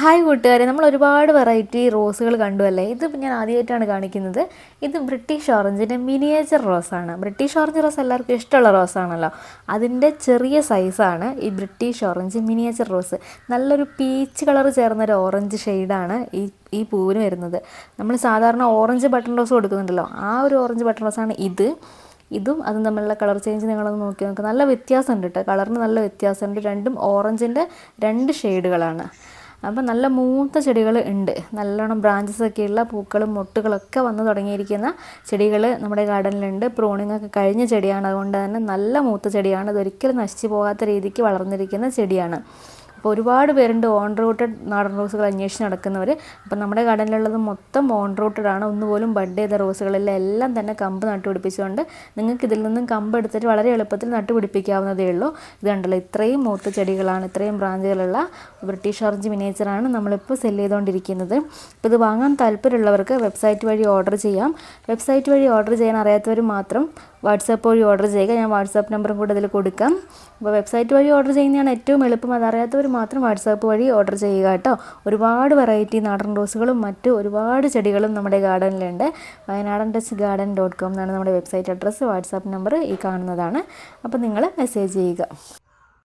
Hi കൂട്ടുകാരെ. നമ്മൾ ഒരുപാട് വെറൈറ്റി റോസുകൾ കണ്ടു അല്ലേ? ഇത് ഞാൻ ആദ്യമായിട്ടാണ് കാണിക്കുന്നത്. ഇത് ബ്രിട്ടീഷ് ഓറഞ്ചിന്റെ മിനിയേച്ചർ റോസാണ് ബ്രിട്ടീഷ് ഓറഞ്ച് റോസ് എല്ലാവർക്കും ഇഷ്ടമുള്ള റോസാണല്ലോ അതിന്റെ ചെറിയ സൈസാണ് ഈ ബ്രിട്ടീഷ് ഓറഞ്ച് മിനിയേച്ചർ റോസ് നല്ലൊരു പീച്ച് കളർ ചേർന്നൊരു ഓറഞ്ച് ഷെയ്ഡാണ് ഈ ഈ പൂവിന് വരുന്നത്. നമ്മൾ സാധാരണ ഓറഞ്ച് ബട്ടൺ റോസ് കൊടുക്കുന്നുണ്ടല്ലോ. ആ ഒരു ഓറഞ്ച് ബട്ടൺ റോസാണ് ഇത്. ഇതും അതും തമ്മിലുള്ള കളർ ചേഞ്ച് നിങ്ങളൊന്ന് നോക്കി നോക്കുക നല്ല വ്യത്യാസമുണ്ട് കേട്ടോ കളറിന് നല്ല വ്യത്യാസമുണ്ട്. രണ്ടും ഓറഞ്ചിന്റെ രണ്ട് ഷെയ്ഡുകളാണ് അപ്പം നല്ല മൂത്ത ചെടികൾ ഉണ്ട്. നല്ലോണം ബ്രാഞ്ചസ് ഒക്കെയുള്ള പൂക്കളും മൊട്ടുകളൊക്കെ വന്ന് തുടങ്ങിയിരിക്കുന്ന ചെടികൾ നമ്മുടെ ഗാർഡനിലുണ്ട് പ്രൂണിംഗ് ഒക്കെ കഴിഞ്ഞ ചെടിയാണ്. അതുകൊണ്ട് തന്നെ നല്ല മൂത്ത ചെടിയാണ്. ഇതൊരിക്കലും നശിച്ചു പോകാത്ത രീതിക്ക് വളർന്നിരിക്കുന്ന ചെടിയാണ്. അപ്പോൾ ഒരുപാട് പേരുണ്ട് ഓൺ റൂട്ടഡ് നാടൻ റോസുകൾ അന്വേഷിച്ച് നടക്കുന്നവർ അപ്പോൾ നമ്മുടെ കടലിലുള്ളത് മൊത്തം ഓൺ റൂട്ടഡ് ആണ് ഒന്നുപോലും ബഡ് ചെയ്ത റോസുകളെല്ലാം എല്ലാം തന്നെ കമ്പ് നട്ടുപിടിപ്പിച്ചുകൊണ്ട് നിങ്ങൾക്ക് ഇതിൽ നിന്നും കമ്പ് എടുത്തിട്ട് വളരെ എളുപ്പത്തിൽ നട്ടുപിടിപ്പിക്കാവുന്നതേ ഉള്ളൂ. ഇത് കണ്ടല്ലോ ഇത്രയും മൂത്ത ചെടികളാണ് ഇത്രയും ബ്രാഞ്ചുകളുള്ള ബ്രിട്ടീഷ് ഓറഞ്ച് മിനേച്ചറാണ് നമ്മളിപ്പോൾ സെൽ ചെയ്തുകൊണ്ടിരിക്കുന്നത് അപ്പോൾ ഇത് വാങ്ങാൻ താല്പര്യമുള്ളവർക്ക് വെബ്സൈറ്റ് വഴി ഓർഡർ ചെയ്യാം. വെബ്സൈറ്റ് വഴി ഓർഡർ ചെയ്യാൻ അറിയാത്തവർ മാത്രം വാട്സാപ്പ് വഴി ഓർഡർ ചെയ്യുക. ഞാൻ വാട്സാപ്പ് നമ്പറും കൂടെ അതിൽ കൊടുക്കാം. അപ്പോൾ വെബ്സൈറ്റ് വഴി ഓർഡർ ചെയ്യുന്നതാണ് ഏറ്റവും എളുപ്പം. അതറിയാത്തവർ മാത്രം വാട്സാപ്പ് വഴി ഓർഡർ ചെയ്യുക കേട്ടോ. ഒരുപാട് വെറൈറ്റി നാടൻ റോസുകളും മറ്റ് ഒരുപാട് ചെടികളും നമ്മുടെ ഗാർഡനിലുണ്ട് വയനാടൻ ടച്ച് ഗാർഡൻ ഡോട്ട് കോം എന്നാണ് നമ്മുടെ വെബ്സൈറ്റ് അഡ്രസ്സ് വാട്സാപ്പ് നമ്പർ ഈ കാണുന്നതാണ്. അപ്പോൾ നിങ്ങൾ മെസ്സേജ് ചെയ്യുക.